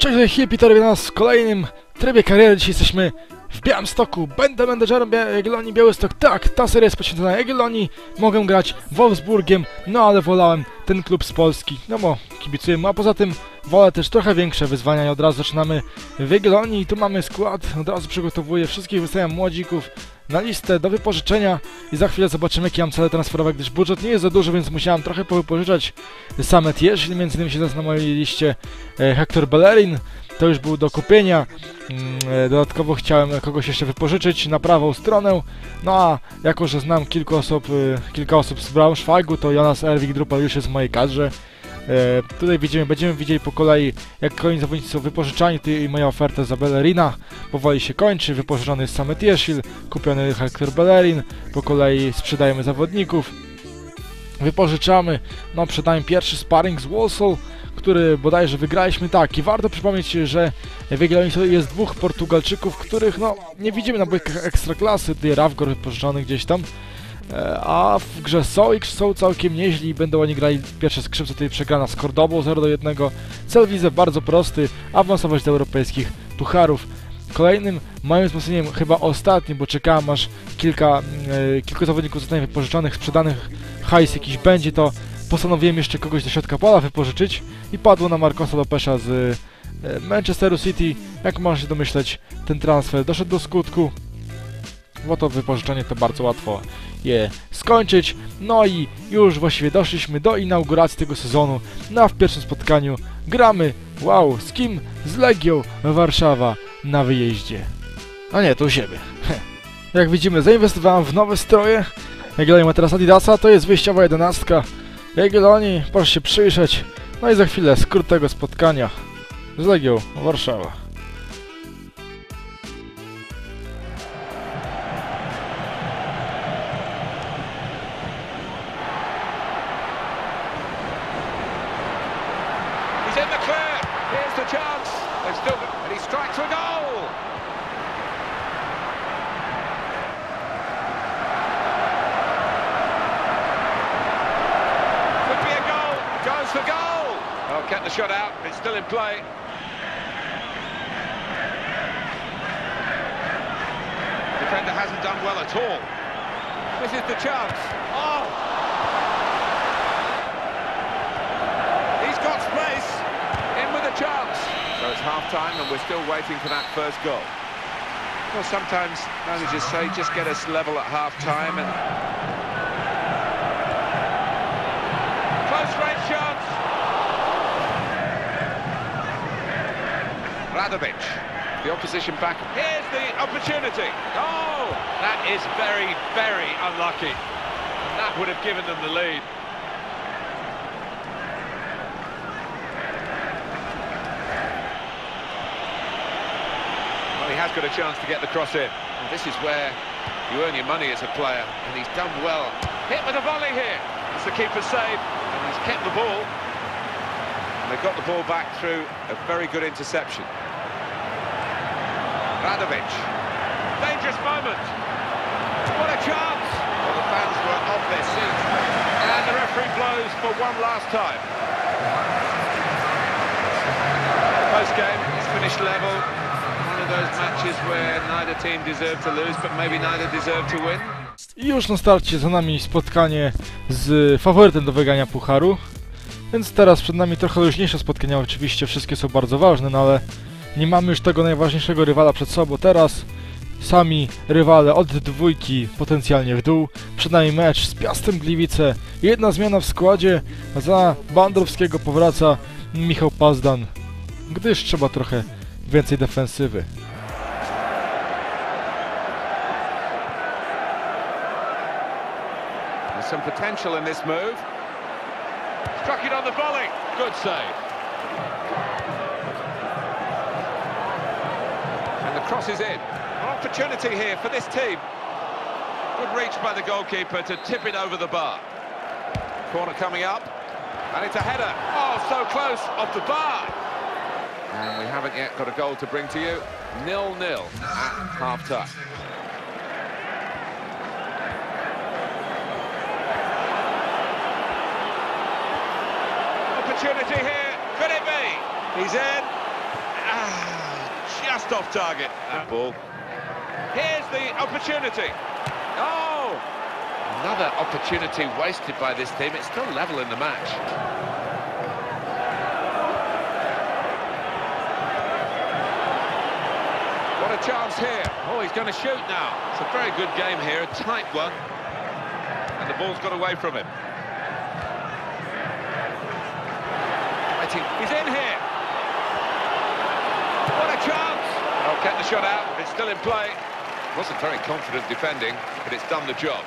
Cześć, hej, Peter, witam nas w kolejnym trybie kariery. Dzisiaj jesteśmy w Białymstoku. Będę menedżerem Bia Jagiellonii Białystok. Tak, ta seria jest poświęcona Jagiellonii. Mogę grać Wolfsburgiem, no ale wolałem ten klub z Polski, no bo kibicujemy. A poza tym wolę też trochę większe wyzwania i od razu zaczynamy w Jagiellonii. Tu mamy skład, od razu przygotowuję wszystkich, wystawiam młodzików na listę do wypożyczenia i za chwilę zobaczymy jakie mam cele transferowe, gdyż budżet nie jest za duży, więc musiałem trochę powypożyczać same jeśli między innymi się na mojej liście e, Hector Bellerin, to już był do kupienia. Mm, e, Dodatkowo chciałem kogoś jeszcze wypożyczyć na prawą stronę. No a jako, że znam kilku osób, e, kilka osób z Braunschweigu, to Jonas Erwig Drupal już jest w mojej kadrze. E, tutaj widzimy, będziemy widzieli po kolei, jak kolejni zawodnicy są wypożyczani. Tutaj moja oferta za Bellerina powoli się kończy. Wypożyczony jest Samet Jesil, kupiony Hector Bellerin. Po kolei sprzedajemy zawodników. Wypożyczamy, no przydajemy pierwszy sparring z Walsall, który bodajże wygraliśmy tak. I warto przypomnieć, że w Jagiellonii jest dwóch Portugalczyków, których no nie widzimy na bojkach ekstraklasy. Tutaj Ravgor wypożyczony gdzieś tam. E, A w grze są i są całkiem nieźli i będą oni grali pierwsze skrzypce, tutaj przegrana z Cordobą 0 do 1. Cel widzę bardzo prosty, awansować do europejskich pucharów. Kolejnym moim wzmocnieniem, chyba ostatnim, bo czekałem aż kilka, e, kilku zawodników zostanie wypożyczonych, sprzedanych, hajs jakiś będzie, to postanowiłem jeszcze kogoś do środka pola wypożyczyć i padło na Marcosa Lopesza z e, Manchesteru City. Jak można się domyśleć, ten transfer doszedł do skutku, bo to wypożyczenie to bardzo łatwo je skończyć. No i już właściwie doszliśmy do inauguracji tego sezonu. No w pierwszym spotkaniu gramy, wow, z kim? Z Legią Warszawa na wyjeździe. A nie, to u siebie. Jak widzimy, zainwestowałem w nowe stroje. Jagiellonii ma teraz Adidasa, to jest wyjściowa jedenastka. Jagiellonii, proszę się przyjrzeć. No i za chwilę skrót tego spotkania z Legią Warszawa. Chance. They've still and he strikes a goal. Could be a goal. Goes for goal. Oh, get the shot out. It's still in play. Defender hasn't done well at all. This is the chance. Oh! He's got space. In with a chance. So it's half-time and we're still waiting for that first goal. Well, sometimes managers say just get us level at half-time and... Close range chance. Radovic. The opposition back. Here's the opportunity. Oh, that is very, very unlucky. That would have given them the lead. Has got a chance to get the cross in. And this is where you earn your money as a player, and he's done well. Hit with a volley here. It's the keeper's save, and he's kept the ball. And they've got the ball back through a very good interception. Radovic. Dangerous moment. What a chance. Well, the fans were off their seats. And the referee blows for one last time. Post game, it's finished level. I już na starcie za nami spotkanie z faworytem do wygania pucharu. Więc teraz przed nami trochę luźniejsze spotkania, oczywiście wszystkie są bardzo ważne, no ale nie mamy już tego najważniejszego rywala przed sobą. Teraz sami rywale od dwójki potencjalnie w dół. Przed nami mecz z Piastem Gliwice. Jedna zmiana w składzie, za Bandrowskiego powraca Michał Pazdan, gdyż trzeba trochę więcej defensywy. There's some potential in this move. Struck it on the volley. Good save. And the cross is in. An opportunity here for this team. Good reach by the goalkeeper to tip it over the bar. Corner coming up. And it's a header. Oh, so close off the bar. And we haven't yet got a goal to bring to you. Nil-nil at half-time. opportunity here. Could it be? He's in. Ah, just off target. That ball. Here's the opportunity. Oh! Another opportunity wasted by this team. It's still level in the match. What a chance here. Oh, he's going to shoot now. It's a very good game here, a tight one. And the ball's got away from him. He's in here. What a chance! Oh, get the shot out. It's still in play. Wasn't very confident defending, but it's done the job.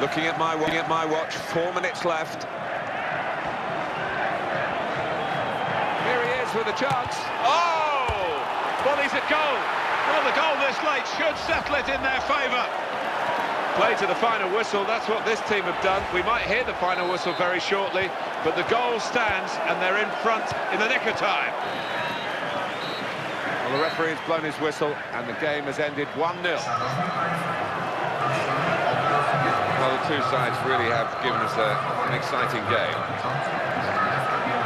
Looking at my looking at my watch, four minutes left. Here he is with a chance. Oh! Well, he's at goal. Well, the goal this late should settle it in their favour. Play to the final whistle, that's what this team have done. We might hear the final whistle very shortly, but the goal stands and they're in front in the nick of time. Well, the referee has blown his whistle and the game has ended 1-0. Well, the two sides really have given us a, an exciting game.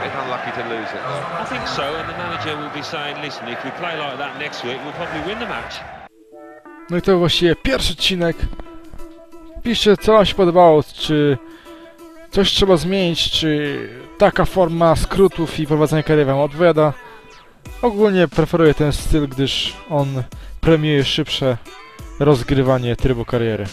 Bit unlucky to lose it, though. I think so, and the manager will be saying, listen, if we play like that next week, we'll probably win the match. No i to właściwie pierwszy odcinek. Piszcie, co wam się podobało, czy coś trzeba zmienić, czy taka forma skrótów i prowadzenia kariery wam odpowiada. Ogólnie preferuję ten styl, gdyż on premiuje szybsze rozgrywanie trybu kariery.